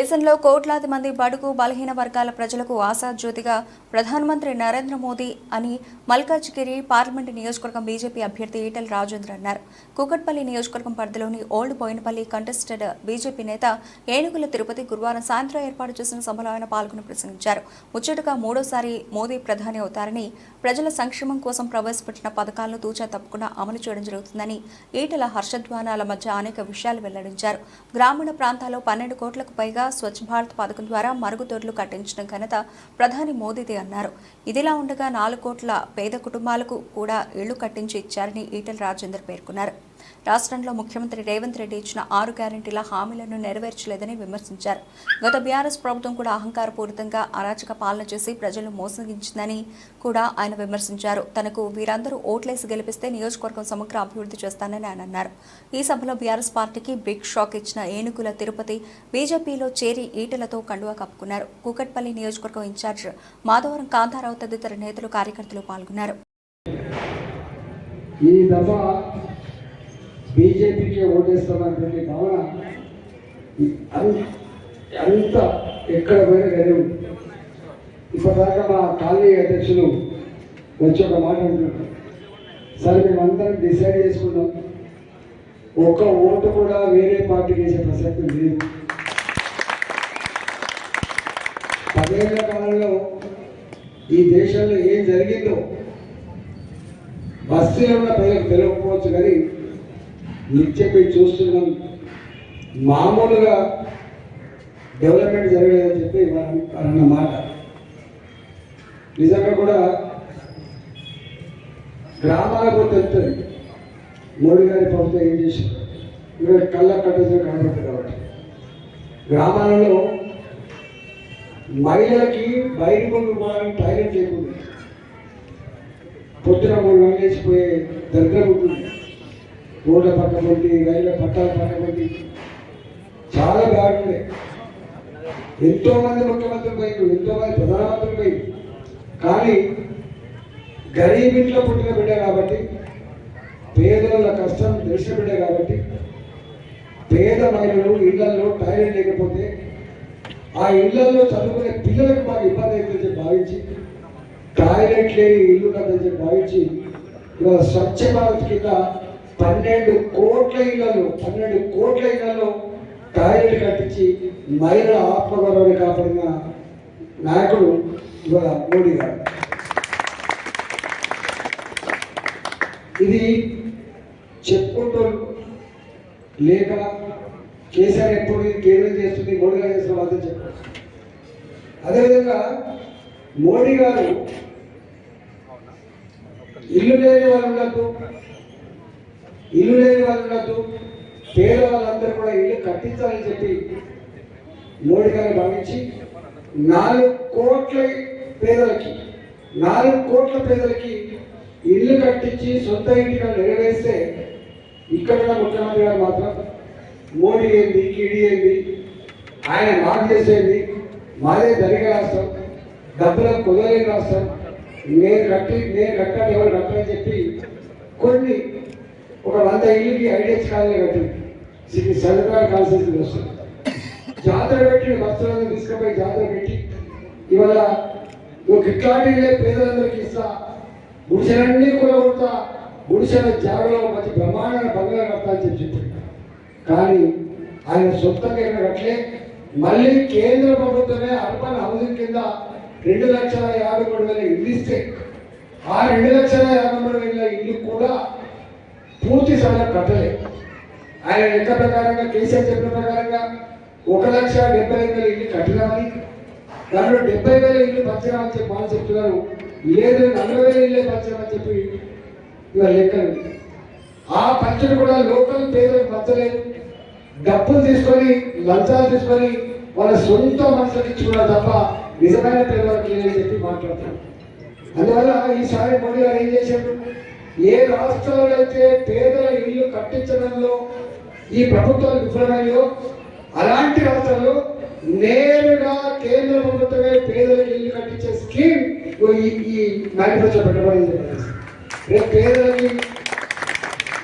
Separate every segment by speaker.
Speaker 1: దేశంలో కోట్లాది మంది బడుగు బలహీన వర్గాల ప్రజలకు ఆశాజ్యోతిగా ప్రధానమంత్రి నరేంద్ర మోదీ అని మల్కాజ్గిరి పార్లమెంటు నియోజకవర్గం బీజేపీ అభ్యర్థి ఈటెల రాజేంద్ర అన్నారు. కూకట్పల్లి నియోజకవర్గం పరిధిలోని ఓల్డ్ బోయినపల్లి కంటెస్టెడ్ బీజేపీ నేత ఏనుగుల తిరుపతి గురువారం సాయంత్రం ఏర్పాటు చేసిన సభలో ఆయన పాల్గొని ప్రసంగించారు. ముచ్చటగా మూడోసారి మోదీ ప్రధాని అవుతారని ప్రజల సంక్షేమం కోసం ప్రవేశపెట్టిన పథకాలను తూచా తప్పకుండా అమలు చేయడం జరుగుతుందని ఈటెల హర్షధ్వానాల మధ్య అనేక విషయాలు వెల్లడించారు. గ్రామీణ ప్రాంతాల్లో పన్నెండు కోట్లకు పైగా స్వచ్ఛ భారత్ పథకం ద్వారా మరుగుదొడ్లు కట్టించిన ఘనత ప్రధాని మోదీది అన్నారు. ఇదిలా ఉండగా నాలుగు కోట్ల పేద కుటుంబాలకు కూడా ఇళ్ళు కట్టించి ఇచ్చారని ఈటల రాజేందర్ పేర్కొన్నారు. రాష్ట్రంలో ముఖ్యమంత్రి రేవంత్ రెడ్డి ఇచ్చిన ఆరు గ్యారెంటీల హామీలను నెరవేర్చలేదని విమర్శించారు. గత బీఆర్ఎస్ ప్రభుత్వం కూడా అహంకారపూరితంగా అరాచక పాలన చేసి ప్రజలను మోసగించిందని కూడా ఆయన విమర్శించారు. తనకు వీరందరూ ఓట్లేసి గెలిపిస్తే నియోజకవర్గం సమగ్ర అభివృద్ధి చేస్తానని ఆయన అన్నారు. ఈ సభలో బీఆర్ఎస్ పార్టీకి బిగ్ షాక్ ఇచ్చిన ఏనుగుల తిరుపతి బీజేపీలో చేరి ఈటలతో కండువా కప్పుకున్నారు. కూకట్పల్లి నియోజకవర్గం ఇన్ఛార్జ్ మాధవరం కాంతారావు తదితర నేతలు కార్యకర్తలు పాల్గొన్నారు.
Speaker 2: ఈ దఫా బీజేపీకి ఓటేస్తామనేటువంటి భావన అంత ఎక్కడ పోయినా గదే ఉంది. ఇప్పటిదాకా మా కాలనీ అధ్యక్షులు వచ్చి ఒక మాట అంటున్నారు. సరే మేము డిసైడ్ చేసుకున్నాం ఒక్క ఓటు కూడా వేరే పార్టీకి వేసే ప్రసక్తి లేదు. పదేళ్ళ కాలంలో ఈ దేశంలో ఏం జరిగిందో బస్సులో ఉన్న ప్రజలకు తెలియకపోవచ్చు కానీ నిత్యం మీరు చూస్తున్నాం. మామూలుగా డెవలప్మెంట్ జరగలేదని చెప్పి అన్న మాట. నిజంగా కూడా గ్రామాలకు తెలుస్తుంది. మోడీ గారి ప్రభుత్వం ఏం చేసింది? కళ్ళ కట్టేసిన కనబడుతుంది కాబట్టి. గ్రామాలలో మహిళలకి బయట ముందు పోవడానికి టాయిలెట్ లేకుండా పొద్దున మూడు గంటలు వేసిపోయే దరిద్రం ఉంటుంది. రోడ్ల పక్క పొంటి రైళ్ళ పట్టాల పక్క పొంటి చాలా బాగుండే. ఎంతో మంది ముఖ్యమంత్రులు పోయిండు ఎంతో మంది ప్రధానమంత్రులు పోయిండు కానీ గరీబ్ ఇంట్లో పుట్టిన బిడ్డ కాబట్టి పేదల కష్టం తెలిసిన బిడ్డ కాబట్టి పేద మహిళలు ఇళ్ళలో టాయిలెట్ లేకపోతే ఆ ఇళ్ళలో చదువుకునే పిల్లలకు మాకు ఇబ్బంది అవుతుందని భావించి టాయిలెట్ లేని ఇల్లు కదని చెప్పి భావించి ఇవాళ స్వచ్ఛ భారత్ కింద పన్నెండు కోట్ల ఇళ్ళలో పన్నెండు కోట్ల ఇళ్ళలో టాయిలెట్ కట్టించి మహిళల ఆత్మగౌరవాన్ని కాపాడిన నాయకుడు ఇవాళ మోడీ గారు. ఇది చెప్పుకుంటూ లేక కేసీఆర్ ఎప్పుడు కేంద్రం చేస్తుంది మోడీ గారు చేస్తున్న వాళ్ళని చెప్పారు అదేవిధంగా మోడీ గారు ఇల్లు లేని వాళ్ళకు ఇల్లు లేని వాళ్ళు ఉండద్దు. పేద వాళ్ళందరూ కూడా ఇల్లు కట్టించాలని చెప్పి మోడీ గారు భావించి నాలుగు కోట్ల పేదలకి నాలుగు కోట్ల పేదలకి ఇల్లు కట్టించి సొంత ఇంటిగా నెరవేస్తే ఇక్కడ ఉన్న ముఖ్యమంత్రి గారు మాత్రం మోడీ ఏంది కిడి ఏంది ఆయన మాకు చేసేది మాదే దరిగ రాష్ట్రం డబ్బులకు కుదరలేని రాష్ట్రం. నేను కట్టి నేను కట్టాలి ఎవరు కట్టాలని చెప్పి కొన్ని ఒక వంద ఇల్లుకి ఐడియాస్ కాలనీ కట్టింది. సిటీ సదుపాయాల కాన్సెన్స్ వస్తుంది జాతర పెట్టి వస్తువులను తీసుకుపోయి జాతర పెట్టి ఇవాళ ఒక ఇట్లాంటి పేదలందరికీ ఇస్తా గుడిసెలన్నీ కూడా కొడతా గుడిసెల జాగలో మంచి బ్రహ్మాండమైన బంగ్లా కడతా అని చెప్పి కానీ ఆయన సొంతంగా ఇక్కడ కట్టలే? మళ్ళీ కేంద్ర ప్రభుత్వమే అర్బన్ హౌసింగ్ కింద రెండు లక్షల యాభై మూడు వేల ఇల్లు ఇస్తే ఆ రెండు లక్షల యాభై మూడు వేల ఇల్లు కూడా పూర్తి స్థాయిలో కట్టలే. ఆయన లెక్క ప్రకారంగా కేసీఆర్ చెప్పిన ప్రకారంగా ఒక లక్ష డెబ్బై ఐదు వేల ఇల్లు కట్టినామని దానిలో డెబ్బై వేల ఇల్లు పంచడానికి చెప్పి వాళ్ళు చెప్తున్నారు. లేదు నలభై వేల ఇల్లే పంచరామని చెప్పి ఇవాళ లెక్కలు. ఆ పంచను కూడా లోకల్ పేదలకు పంచలేదు డబ్బులు తీసుకొని లంచాలు తీసుకొని వాళ్ళ సొంత మనుషులకు ఇచ్చుకున్నారు తప్ప నిజమైన పేదలకు లేదని చెప్పి మాట్లాడతారు అందువల్ల ఈసారి మోడీ గారు ఏం చేశారు? ఏ రాష్ట్రాలు అయితే పేదల ఇల్లు కట్టించడంలో ఈ ప్రభుత్వాలు విఫలమయ్యో అలాంటి రాష్ట్రాల్లో నేరుగా కేంద్ర ప్రభుత్వమే పేదలకు ఇల్లు కట్టించే స్కీమ్ ఈ మేనిఫెస్టో పెట్టబడింది. రేపు పేదలకి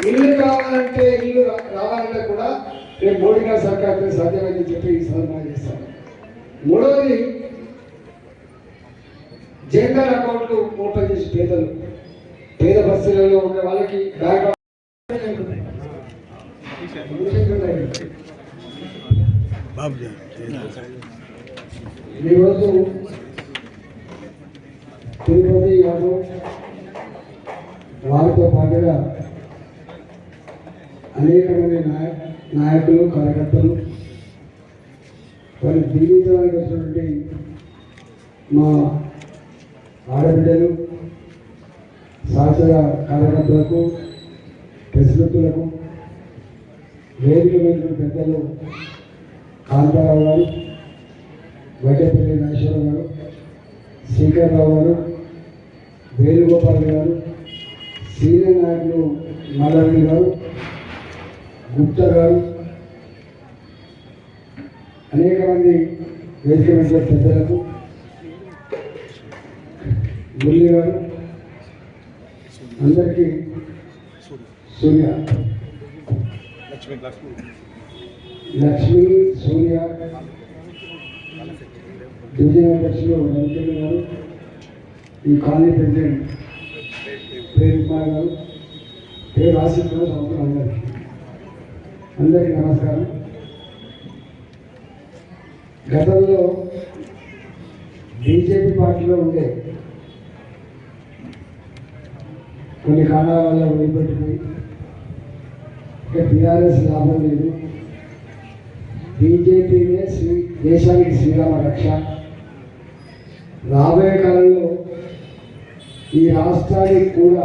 Speaker 2: ఇల్లు కావాలంటే ఇల్లు రావాలంటే కూడా రేపు మోడీ గారి సర్కార్ సాధ్యమైందని చెప్పి ఈ సందర్భంగా చేస్తాను మూడవది జనరల్ అకౌంట్లు ఓపెన్ చేసి పేదలు పేద బస్సులలో ఉన్న వాళ్ళకి బ్యాంక్ ఈరోజు తిరుపతి గారు వారితో పాటుగా అనేక మంది నాయ నాయకులు కార్యకర్తలు వారి దీవించడానికి వచ్చినటువంటి మా ఆడబిడ్డలు సహచర కార్యకర్తలకు ప్రెసిడెంట్లకు వేదిక మీద పెద్దలు కాంతారావు గారు వైద్యపల్లి నాగేశ్వరరావు గారు శ్రీకర్రావు గారు వేణుగోపాల్ గారు సీనియర్ నాయకులు మల్లారెడ్డి గారు గుప్తా గారు అనేక మంది వేదిక పెద్దలకు మురళి గారు అందరికీ సూర్య. లక్ష్మి సూర్య. డివిజన్ అధ్యక్షులు వెంకయ్య గారు ఈ కాలనీ ప్రెసిడెంట్ ప్రేమ్ కుమార్ గారు పేరు రాసిన సంవత్సరం అందరికీ. అందరికీ నమస్కారం. గతంలో బీజేపీ పార్టీలో ఉండే కొన్ని కారణాల వల్ల వదిలిపెట్టిపోయి ఇక టీఆర్ఎస్ లాభం లేదు. బీజేపీనే శ్రీ దేశానికి శ్రీరామ రక్ష. రాబోయే కాలంలో ఈ రాష్ట్రానికి కూడా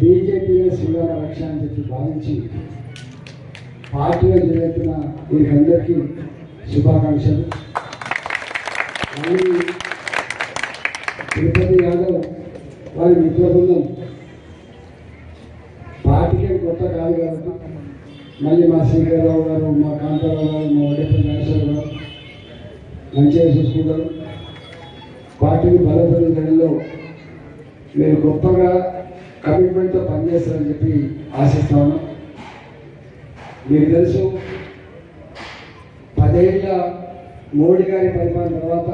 Speaker 2: బీజేపీనే శ్రీరామ రక్ష అని చెప్పి భావించి పార్టీలో జరుగుతున్న వీరికందరికీ శుభాకాంక్షలు. కానీ తిరుపతి యాదవ్ వారి మిత్ర బృందం పార్టీకి కొత్త కాదు కాబట్టి మళ్ళీ మా శ్రీకరరావు గారు మా కాంతారావు గారు మా వడ్డేపల్లి నాగేశ్వర గారు మంచిగా చూసుకుంటారు. పార్టీని బలపడించడంలో మీరు గొప్పగా కమిట్మెంట్తో పనిచేస్తారని చెప్పి ఆశిస్తాను మీకు తెలుసు పదేళ్ళ మోడీ గారి పరిపాలన తర్వాత